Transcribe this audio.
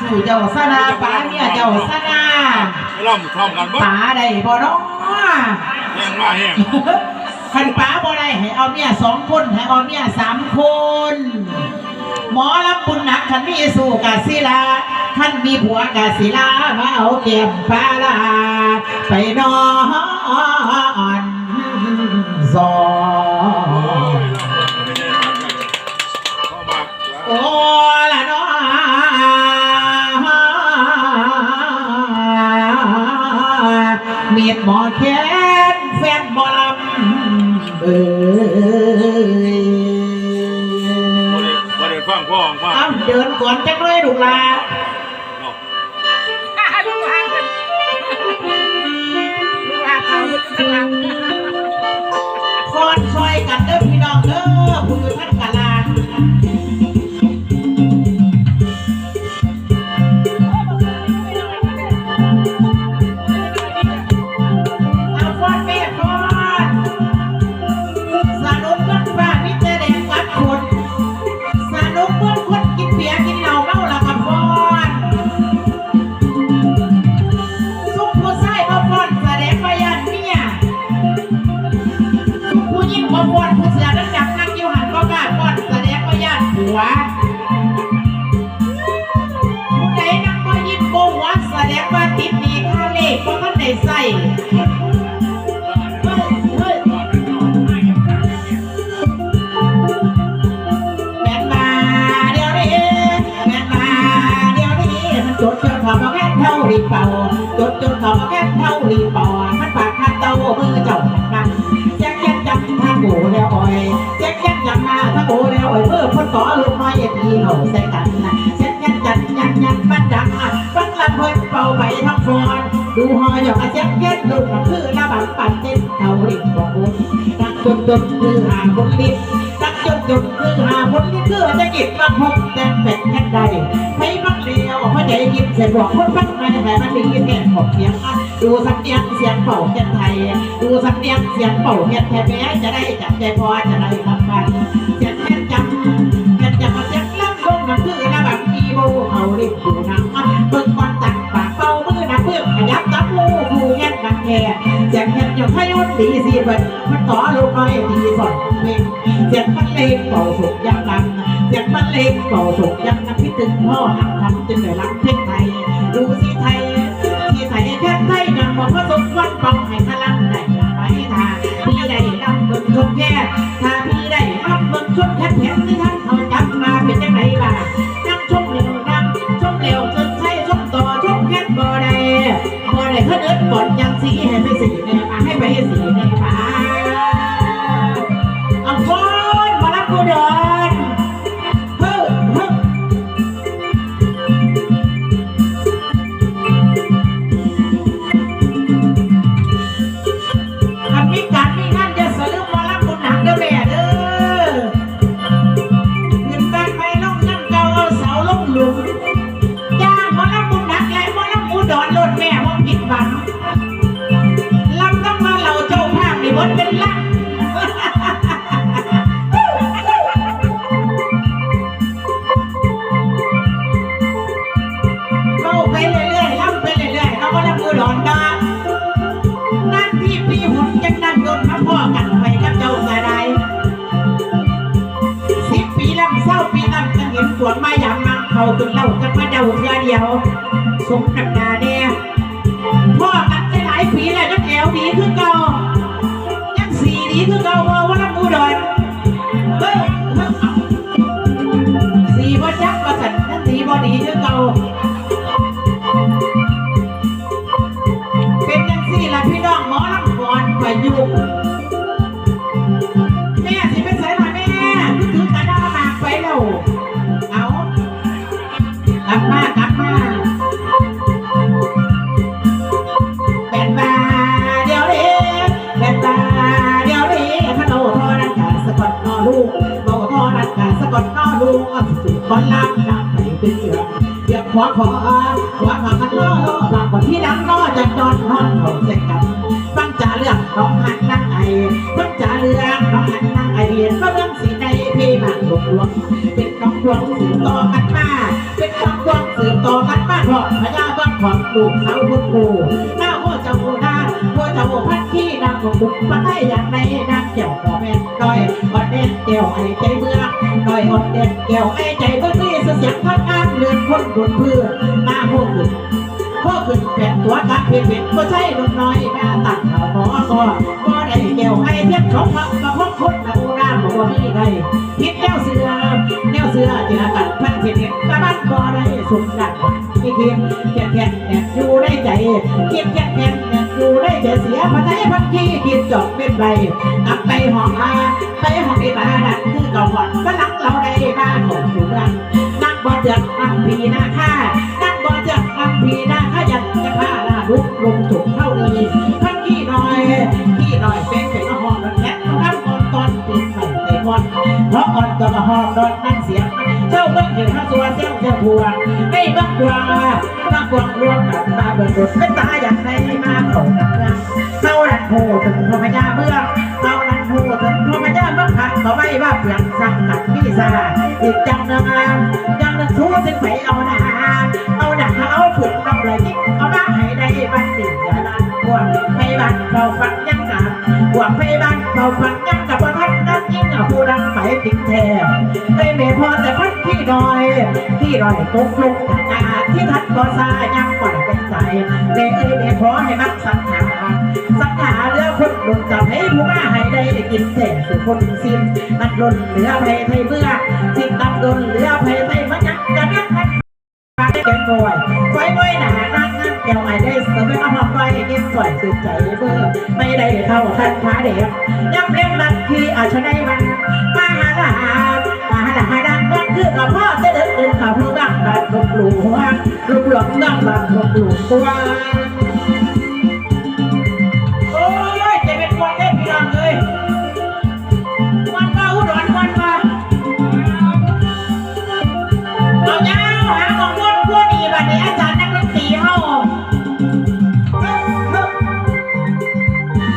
สู่เจ้าสนาป๋าเมียเจ้าสนาให้ล่ำพร้อมกันบ่ป๋าได้บ่เนาะแห้งว่าแห้งคันป๋าบ่ได้ให้เอาเมียสองคนให้เอาเมียสามคน หมอรับบุญหนักคันมีสู่กาศิลาคันมีผัวกาศิลามาเอาแก้มปลาลาไปนอนซอเแค้นแฟนบอลำเอ้ยบ่ได้บ่ได้ฟังพ่อของพ่อเอาเดินก่อนจังเลยลูกหลาเนาะลูกหลานลูกหลานเขาข้างหลัง รีเป่าจดจนขามาแค่เท่ารีเป่ามันปากคัดเต้ามือเจ้านั่นแจ็คแจ็คจับทางโง่แล้วอ่อยแจ็คแจ็คจับมาทางโง่แล้วอ่อยเมื่อพ้นต่อลูกน้อยเอ็ดดีเขาใส่กันนะแจ็คแจ็คจัดยันยันบ้นดังอะฟังลำเพิ่นเป่าไปทั้งฟอนดูหอยหยอกแจ็คแจ็คลูกน้ำคือละบังปั่นเต้นเขาริบอกบุญรักจนจนคือหาคนลิ้นรักจนจนคือหาคนลิ้นคือจะกินมาพบแต่เป็ดแค่ใดให้มัก วเพราะใจยิ้มเสร็จบอกคนฟังในแต่มันดีแค่ขอบเสียงอะดูสักเสียงเสียงเป่าเช่นไทยดูสำเนียงเสียงเป่าเฮ็ดแท้แม้จะได้จับใจพอจะได้ทำกันเสียงแม่จำแม่จำมาเสียงลำลงน้ำคือระบังอีโบเอาดิบดูนังเบิ่งก่อนตักปากเป่ามือนะเพื่อขยับตับมูผู้เฮ็ดนักแก่เสียงเฮ็ดอย่ายุนดีสิเบิ่นมันต่อลูกน้อยดีสดเม่งเสียงมันเล็กเป่าสุกยังดังเสียงมันเล็กเป่าสุกยังนักึงพ่อหักทำจึงได้รักเพชรไทยดูสิไทย เขาขึ้นเล่าจังมาเดาเพื่อเดียว สมกับดาแน่พ่อกันไปหลายปีแล้วยังแอวดีคือเก่ายังสีดีคือเก่าว่าว่าลำมูดอนเฮ้ยสีบ่จักประสันนั่นสีบ่ดีคือเก่าเป็นจังสี่ละพี่น้องหมอลำก่อนไประยุก นำไปเรียกขวาขวาขวาขวากันล้อล้อบางคนที่ดังล้อจะจอนทอนเขาเสกกันฟังจ่าเรื่องน้องหันนั่งไอฟังจ่าเรื่องน้องหันนั่งไอเรียนก็เรื่องสีในพี่มากหลวงหลวงเป็นน้องดวงสืบต่อกันมาเป็นน้องดวงสืบต่อกันบ้านพ่อพญาบ้านของลูกสาวพุทธกูหน้าพ่อเจ้าโอ นาพ่อเจ้าพันขี้นางของบุกมาให้อย่างในนางเกี่ยวกับแม่ดอยอดเด่นเกี่ยวไอ้ใจเมืองดอยอดเด่นเกี่ยวไอ้ใจเมืองนี่เสียงพัดอ้างเลือนคนบนเพื่อหน้าพวกขึ้นพ่อขึ้นแผ่นตัวกัดเพียเพียก็ใช่ลุงน้อยแม่ตัดเขาหมอก็ก็ได้เกี่ยวไอ้เทียบเขาพักกับพวกคนนะโอนาบอกว่ามีได้พิษแนวเสือแนวเสือเจอกันพันเพียเพียตะบันบ่ได้สุดดังที่เคียงเคียงเคียเนี่ยอยู่ในใจเคียงเคียงเทียน ยอยู่ในใจเสียพระใจพันขี้คิดจบเป็นไรกลับไปห้องมาไปห้องไอ้บ้าดันคือเก่าก่อนก็นักเราได้บ้านของสุรังนักบอลเจอกนักพีนาค่านักบอลเจอกนักพีนาค่ายันจะพาลาลุกลงถุงเข้าดีพันขี้หน้อยขี้หน้อยเป็นเป็นห้องนั่นแหละทำก่อนตอนตีใส่เตะบอลเพราะอ่อนตัวห้องโดนนั่งเสียง เจ้าเบิ้งเห็นข้าตัวเจ้าเจ้าทัวไม่บักกว่ามากว่ารวมกับตาเบิดรถเป็ตาอย่างไรมาขาหนักเมืองเท่านั้นโหถึงพระพญาเมืองเท่านั้นโหถึงพระพญาเมืองขัดเขาไม่ว่าเปลี่ยนสังกัดพิซาอีกจังนึงจังนึ่งสู้ถึงไปเอาหนาเอาหนักเอาฝึกต้องเลยยิ่งเอามาให้ได้บันติอย่าลันพวกไปบ้านเขาฟังยังกับพวกไปบ้านเขาฟังยังกับว่าท่านนั้นยิ่งเอาผู้ดังไปติดแทนได้เมพอแต่ น้อยที่ดอยตุกลงจากอาที่ทัดก็ซายังก่อนเป็นใจเด้เอ้ยเด้ขอให้มักสังหาสังหาเรือคนหลุดจับให้ผู้มาให้ได้กินเศษสุคนสิ้นนัดลนเหลือเพไทยเมื่อสิ้นนัดลนเหลือเพไทยมันยังกันยังกันมาได้แก่บ่อยไฟบ่อยหนานั่งนั่งแก้วไอ้ได้เสมอมาหอมไฟกินสวยสุดใจเบื่อไม่ได้เข้าทันท้าเด็กย้ำเล่นลันที่อาชนะมัน เสด็จเดินข่าวผู้บังบัดลบหลวงลบหลวงบังบัดลบหลวงว้า